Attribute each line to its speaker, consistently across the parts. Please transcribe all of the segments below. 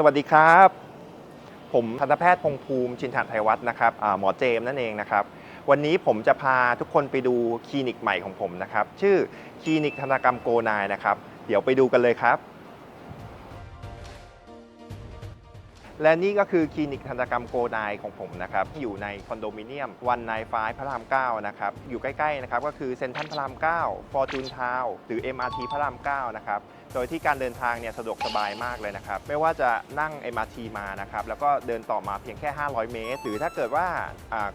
Speaker 1: สวัสดีครับ ผมทันตแพทย์พงภูมิ ชินทไทยวัฒน์นะครับหมอเจมส์นั่นเองนะครับ วันนี้ผมจะพาทุกคนไปดูคลินิกใหม่ของผมนะครับ ชื่อคลินิกธนตกรรมโกนายนะครับ เดี๋ยวไปดูกันเลยครับ และนี่ก็คือคลินิกทันตกรรมโกนายของผมนะครับ อยู่ในคอนโดมิเนียมวันนายฟ้าพระราม 9 นะครับ อยู่ใกล้ๆนะครับก็คือเซ็นทรัลพระราม 9 ฟอร์จูนทาวหรือ MRT พระราม 9 นะครับ โดยที่การเดินทางเนี่ยสะดวกสบายมากเลยนะครับ ไม่ว่าจะนั่ง MRT มานะครับ แล้วก็เดินต่อมาเพียงแค่ 500 เมตร หรือถ้าเกิดว่า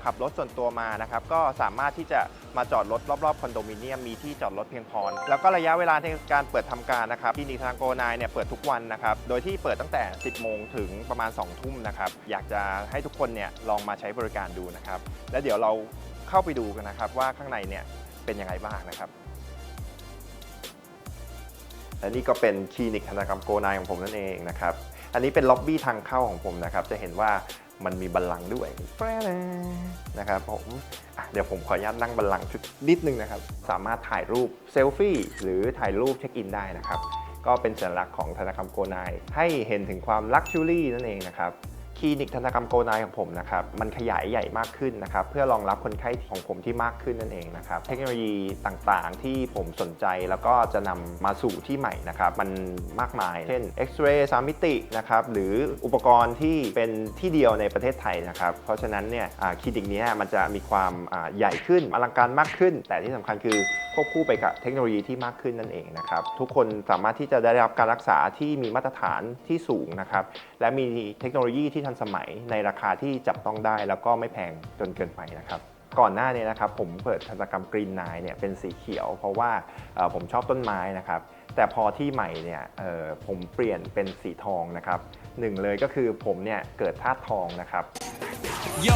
Speaker 1: ขับรถส่วนตัวมานะครับ ก็สามารถที่จะมาจอดรถรอบๆคอนโดมิเนียมมีที่จอดรถเพียงพอ แล้วก็ระยะเวลาในการเปิดทำการนะครับคลินิกทางโกนายเนี่ยเปิดทุกวันนะครับ โดยที่เปิดตั้งแต่ 10 โมงถึงประมาณ2 ทุ่มนะครับ อยากจะให้ทุกคนเนี่ยลองมาใช้บริการดูนะครับ แล้วเดี๋ยวเราเข้าไปดูกันนะครับ ว่าข้างในเนี่ยเป็นยังไงบ้างนะครับ และนี่ก็เป็นคลินิกธนตกรรมโกนายของผมนั่นเองนะครับ อันนี้เป็นล็อบบี้ทางเข้าของผมนะครับ จะเห็นว่ามันมีบัลลังก์ด้วยนะครับผมเดี๋ยวผมขออนุญาตนั่งบัลลังก์นิดนึงนะครับ สามารถถ่ายรูปเซลฟี่หรือถ่ายรูปเช็คอินได้นะครับ ก็เป็นสัญลักษณ์ของธนาคารโกนายให้เห็นถึงความลักชัวรี่นั่นเองนะครับ ลินิกทันตกรรมโกนายของผมนะครับมันขยายใหญ่มากขึ้นนะครับเพื่อรองรับคนไข้ของผมที่มากขึ้นนั่นเองนะครับเทคโนโลยีต่างๆ ที่ผมสนใจแล้วก็จะนำมาสู่ที่ใหม่นะครับมันมากมาย เช่นเอ็กซเรย์สามมิตินะครับหรืออุปกรณ์ที่เป็นที่เดียวในประเทศไทยนะครับเพราะฉะนั้นเนี่ยคลินิกนี้มันจะมีความใหญ่ขึ้นอลังการมากขึ้น แต่ที่สำคัญคือควบคู่ไปกับเทคโนโลยีที่มากขึ้นนั่นเองนะครับทุกคนสามารถที่จะได้รับการรักษาที่มีมาตรฐานที่สูงนะครับและมีเทคโนโลยีที่ทันสมัยในราคาที่จับต้องได้แล้วก็ไม่แพงจนเกินไปนะครับก่อนหน้านี้นะครับผมเปิดทันตกรรมกรีนไนเนี่ยเป็นสีเขียว เพราะว่าผมชอบต้นไม้นะครับแต่พอที่ใหม่เนี่ยผมเปลี่ยนเป็นสีทองนะครับหนึ่งเลยก็คือผมเนี่ยเกิดธาตุทองนะครับ
Speaker 2: โย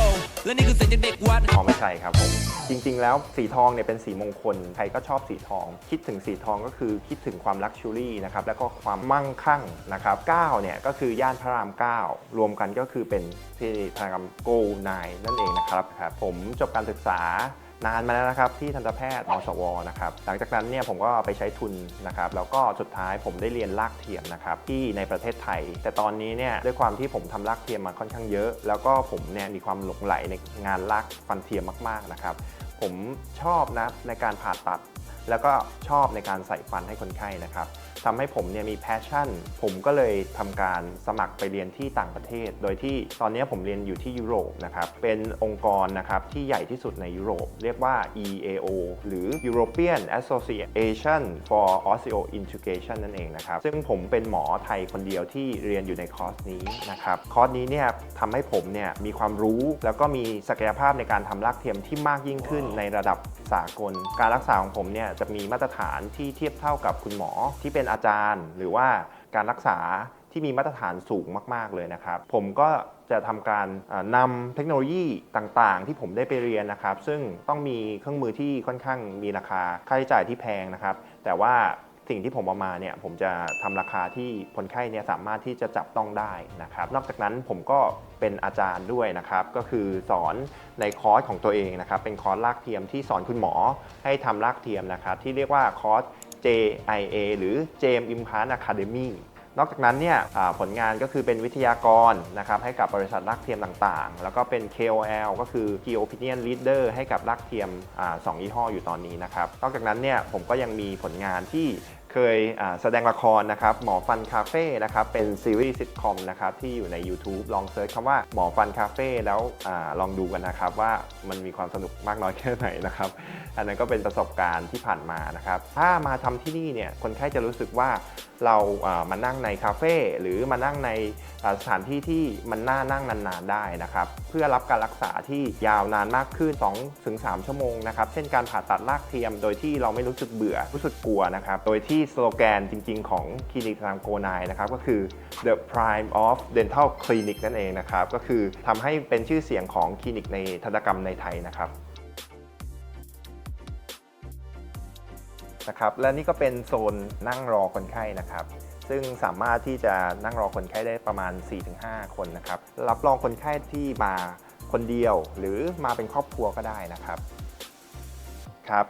Speaker 2: และนี่คือเสียงจากเด็กวัด
Speaker 1: อ๋อไม่ใช่ครับผมจริงๆ แล้วสีทองเนี่ยเป็นสีมงคลใครก็ชอบสีทอง คิดถึงสีทองก็คือคิดถึงความลักชัวรี่นะครับแล้วก็ความมั่งคั่งนะครับ9เนี่ยก็คือย่านพระราม 9 รวมกันก็คือเป็นที่ธนกรรมโกนายนั่นเองนะครับครับผมจบการศึกษา นานมาแล้วนะครับที่ทันตแพทย์มสวนะครับหลังจากนั้นเนี่ยผมก็ไปใช้ทุนนะครับแล้วก็สุดท้ายผมได้เรียนลากเทียมนะครับที่ในประเทศไทย แต่ตอนนี้เนี่ยด้วยความที่ผมทำลากเทียมมาค่อนข้างเยอะ แล้วก็ผมเนี่ยมีความหลงไหลในงานลากฟันเทียมมากๆนะครับผมชอบนะในการผ่าตัด แล้วก็ชอบในการใส่ฟันให้คนไข้นะครับทำให้ผมเนี่ยมีแพชชั่น ผมก็เลยทำการสมัครไปเรียนที่ต่างประเทศ โดยที่ตอนนี้ผมเรียนอยู่ที่ยุโรปนะครับเป็นองค์กรนะครับที่ใหญ่ที่สุดในยุโรป เรียกว่า EAO หรือ European Association for Osseointegration นั่นเองนะครับซึ่งผมเป็นหมอไทยคนเดียวที่เรียนอยู่ในคอร์สนี้นะครับคอร์สนี้เนี่ยทำให้ผมเนี่ยมีความรู้แล้วก็มีศักยภาพในการทำรากเทียมที่มากยิ่งขึ้นในระดับสากล การรักษาของผมเนี่ยจะมีมาตรฐานที่เทียบเท่ากับคุณหมอที่เป็นอาจารย์ หรือว่าการรักษาที่มีมาตรฐานสูงมาก ๆ เลยนะครับ ผมก็จะทำการนำนำเทคโนโลยีต่างๆ ที่ผมได้ไปเรียนนะครับ ซึ่งต้องมีเครื่องมือที่ค่อนข้างมีราคาค่าใช้จ่ายที่แพงนะครับ แต่ว่า สิ่งที่ผมเอามาเนี่ยผมจะทำราคาที่คนไข้เนี่ยสามารถที่จะจับต้องได้นะครับ นอกจากนั้นผมก็เป็นอาจารย์ด้วยนะครับ ก็คือสอนในคอร์สของตัวเองนะครับ เป็นคอร์สลากเทียมที่สอนคุณหมอให้ทำลากเทียมนะครับ ที่เรียกว่าคอร์ส JIA หรือ James Implant Academy นอกจากนั้นเนี่ยผลงานก็คือเป็นวิทยากรนะครับให้กับบริษัทลักเทียมต่างๆ แล้วก็เป็น KOL ก็คือ Key Opinion Leader ให้กับลักเทียมอสองยี่ห้ออยู่ตอนนี้นะครับ นอกจากนั้นเนี่ยผมก็ยังมีผลงานที่ เคยแสดงละครนะครับหมอฟันคาเฟ่นะครับเป็นซีรีส์ซิทคอมนะครับที่อยู่ใน YouTube ลองเซิร์ชคำว่าหมอฟันคาเฟ่แล้วอลองดูกันนะครับว่ามันมีความสนุกมากน้อยแค่ไหนนะครับอันนั้นก็เป็นประสบการณ์ที่ผ่านมานะครับถ้ามาทำที่นี่เนี่ยคนไข้จะรู้สึกว่าเรามานั่งในคาเฟ่หรือมานั่งในสถานที่ที่มันน่านั่งนานๆได้นะครับเพื่อรับการรักษาที่ยาวนานมากขึ้น 2-3 ชั่วโมงนะครับเช่นการผ่าตัดรากเทียม โดยที่เราไม่รู้สึกเบื่อรู้สึกกลัวนะครับโดยที่สโลแกนจริง ๆ ของคลินิกทางโกนายนะครับก็คือ the prime of dental clinic นั่นเองนะครับก็คือทำให้เป็นชื่อเสียงของคลินิกในทันตกรรมในไทยนะครับนะครับและนี่ก็เป็นโซนนั่งรอคนไข้นะครับ ซึ่งสามารถที่จะนั่งรอคนไข้ได้ประมาณ 4-5 คนนะครับรับรองคนไข้ที่มาคนเดียวหรือมาเป็นครอบครัวก็ได้นะครับครับ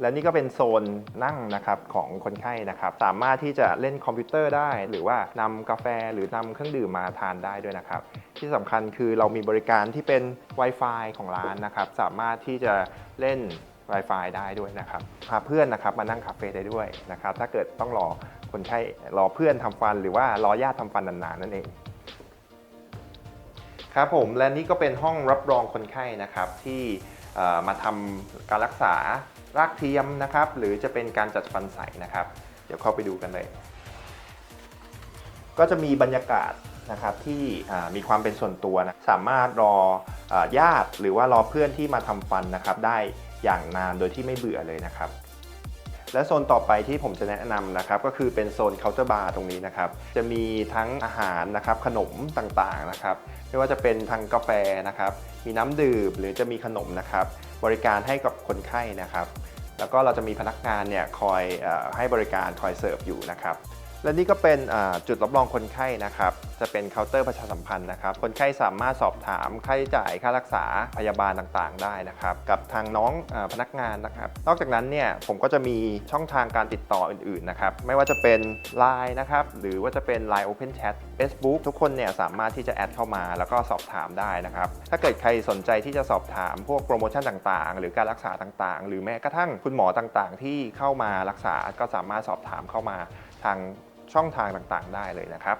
Speaker 1: และนี่ก็เป็นโซนนั่งนะครับของคนไข้นะครับ สามารถที่จะเล่นคอมพิวเตอร์ได้ หรือว่านำกาแฟหรือนำเครื่องดื่มมาทานได้ด้วยนะครับ ที่สำคัญคือเรามีบริการที่เป็น Wi-Fi ของร้านนะครับ สามารถที่จะเล่น Wi-Fi ได้ด้วยนะครับพาเพื่อนนะครับมานั่งคาเฟ่ได้ด้วยนะครับ ถ้าเกิดต้องรอคนไข้รอเพื่อนทำฟัน หรือว่ารอญาติทำฟันนานๆนั่นเองครับผมและนี่ก็เป็นห้องรับรองคนไข้นะครับที่ มาทำการรักษารากเทียมนะครับ หรือจะเป็นการจัดฟันใสนะครับ เดี๋ยวเข้าไปดูกันเลย ก็จะมีบรรยากาศนะครับที่มีความเป็นส่วนตัวนะสามารถรอญาติหรือว่ารอเพื่อนที่มาทำฟันนะครับ ได้อย่างนานโดยที่ไม่เบื่อเลยนะครับ และโซนต่อไปที่ผมจะแนะนำนะครับก็คือเป็นโซนเคาน์เตอร์บาร์ตรงนี้นะครับจะมีทั้งอาหารนะครับขนมต่างๆนะครับไม่ว่าจะเป็นทางกาแฟนะครับมีน้ำดื่มหรือจะมีขนมนะครับบริการให้กับคนไข้นะครับแล้วก็เราจะมีพนักงานเนี่ยคอยอให้บริการคอยเสิร์ฟอยู่นะครับ และนี่ก็เป็นจุดรับรองคนไข้นะครับ จะเป็นเคาน์เตอร์ประชาสัมพันธ์นะครับ คนไข้สามารถสอบถามค่าใช้จ่ายค่ารักษาพยาบาลต่างๆ ได้นะครับ กับทางน้องอพนักงานนะครับ นอกจากนั้นเนี่ยผมก็จะมีช่องทางการติดต่ออื่นๆนะครับ ไม่ว่าจะเป็น Line นะครับ หรือว่าจะเป็น Line Open Chat Facebook ทุกคนเนี่ยสามารถที่จะแอดเข้ามาแล้วก็สอบถามได้นะครับ ถ้าเกิดใครสนใจที่จะสอบถามพวกโปรโมชั่นต่างๆ หรือการรักษาต่างๆ หรือแม้กระทั่งคุณหมอต่างๆ ที่เข้ามารักษาก็สามารถสอบถามเข้ามาทาง ช่องทางต่างๆ ได้เลยนะครับ